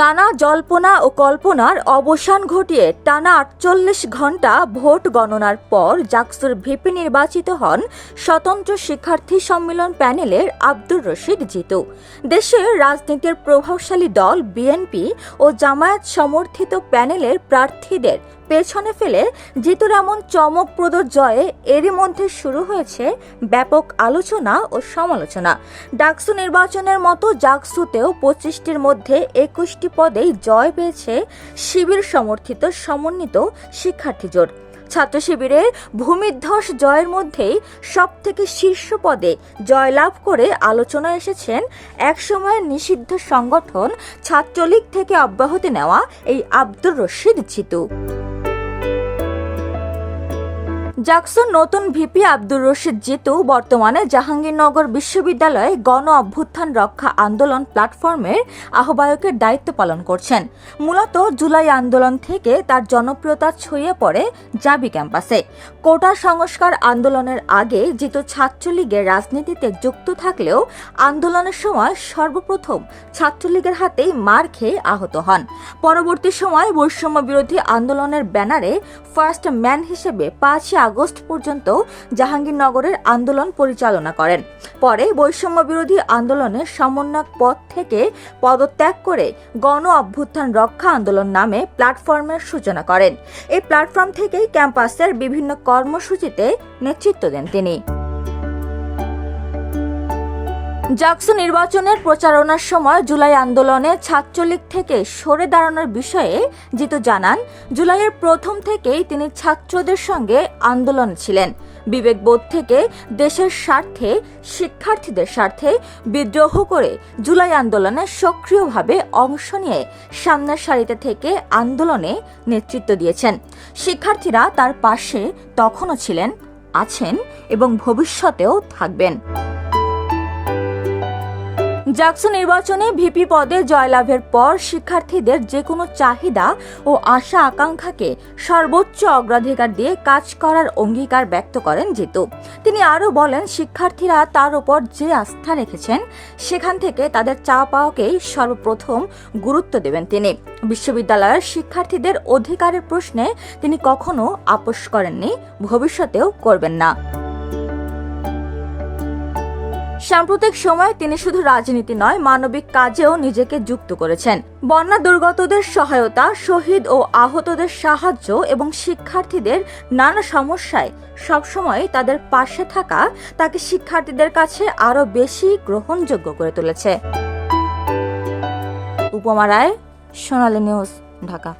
নানা জল্পনা ও কল্পনার অবসান ঘটিয়ে টানা আটচল্লিশ ঘণ্টা ভোট গণনার পর জাকসুর ভিপি নির্বাচিত হন স্বতন্ত্র শিক্ষার্থী সম্মেলন প্যানেলের আব্দুর রশিদ জিতু। দেশের রাজনীতির প্রভাবশালী দল বিএনপি ও জামায়াত সমর্থিত প্যানেলের প্রার্থীদের পেছনে ফেলে জিতুর এমন চমকপ্রদ জয়ে এরই মধ্যে শুরু হয়েছে ব্যাপক আলোচনা ও সমালোচনা। ডাকসু নির্বাচনের মতো জাকসুতেও পঁচিশটির মধ্যে একুশটি পদেই জয় পেয়েছে শিবির সমর্থিত সমন্বিত শিক্ষার্থী জোট। ছাত্র শিবিরের ভূমিধ্বস জয়ের মধ্যেই সব থেকে শীর্ষ পদে জয়লাভ করে আলোচনায় এসেছেন একসময়ের নিষিদ্ধ সংগঠন ছাত্রলীগ থেকে অব্যাহতি নেওয়া এই আব্দুর রশিদ জিতু। জাকসুর নতুন ভিপি আব্দুর রশিদ জিতু বর্তমানে জাহাঙ্গীরনগর বিশ্ববিদ্যালয়ে গণ অভ্যুত্থান রক্ষা আন্দোলন প্ল্যাটফর্মের আহ্বায়কের দায়িত্ব পালন করছেন। মূলত জুলাই আন্দোলন থেকে তার জনপ্রিয়তা ছড়িয়ে পড়ে জাবি ক্যাম্পাসে। কোটা সংস্কার আন্দোলনের আগে জিতু ছাত্রলীগের রাজনীতিতে যুক্ত থাকলেও আন্দোলনের সময় সর্বপ্রথম ছাত্রলীগের হাতেই মার খেয়ে আহত হন। পরবর্তী সময় বৈষম্য বিরোধী আন্দোলনের ব্যানারে ফার্স্ট ম্যান হিসেবে পাঁচই পর্যন্ত জাহাঙ্গীরনগরের আন্দোলন পরিচালনা করেন। পরে বৈষম্য বিরোধী আন্দোলনের সমন্বয়ক পদ থেকে পদত্যাগ করে গণ অভ্যুত্থান রক্ষা আন্দোলন নামে প্ল্যাটফর্মের সূচনা করেন। এই প্ল্যাটফর্ম থেকেই ক্যাম্পাসের বিভিন্ন কর্মসূচিতে নেতৃত্ব দেন তিনি। জাকসু নির্বাচনের প্রচারণার সময় জুলাই আন্দোলনে ছাত্রলীগ থেকে সরে দাঁড়ানোর বিষয়ে জিতু জানান, জুলাইয়ের প্রথম থেকেই তিনি ছাত্রদের সঙ্গে আন্দোলন ছিলেন। বিবেকবোধ থেকে দেশের স্বার্থে, শিক্ষার্থীদের স্বার্থে বিদ্রোহ করে জুলাই আন্দোলনে সক্রিয়ভাবে অংশ নিয়ে সামনের সারিতে থেকে আন্দোলনে নেতৃত্ব দিয়েছেন। শিক্ষার্থীরা তার পাশে তখনও ছিলেন, আছেন এবং ভবিষ্যতেও থাকবেন। জাকসু নির্বাচনে ভিপি পদে জয়লাভের পর শিক্ষার্থীদের যে কোনো চাহিদা ও আশা আকাঙ্ক্ষাকে সর্বোচ্চ অগ্রাধিকার দিয়ে কাজ করার অঙ্গীকার ব্যক্ত করেন জিতু। তিনি আরও বলেন, শিক্ষার্থীরা তার উপর যে আস্থা রেখেছেন, সেখান থেকে তাদের চা পাওয়াকেই সর্বপ্রথম গুরুত্ব দেবেন তিনি। বিশ্ববিদ্যালয়ের শিক্ষার্থীদের অধিকারের প্রশ্নে তিনি কখনো আপোষ করেননি, ভবিষ্যতেও করবেন না। সাম্প্রতিক সময়ে তিনি শুধু রাজনীতি নয়, মানবিক কাজেও নিজেকে যুক্ত করেছেন। বন্যা দুর্গতদের সহায়তা, শহীদ ও আহতদের সাহায্য এবং শিক্ষার্থীদের নানা সমস্যায় সবসময় তাদের পাশে থাকা তাকে শিক্ষার্থীদের কাছে আরও বেশি গ্রহণযোগ্য করে তুলেছে। উপমা রায়, সোনালী নিউজ, ঢাকা।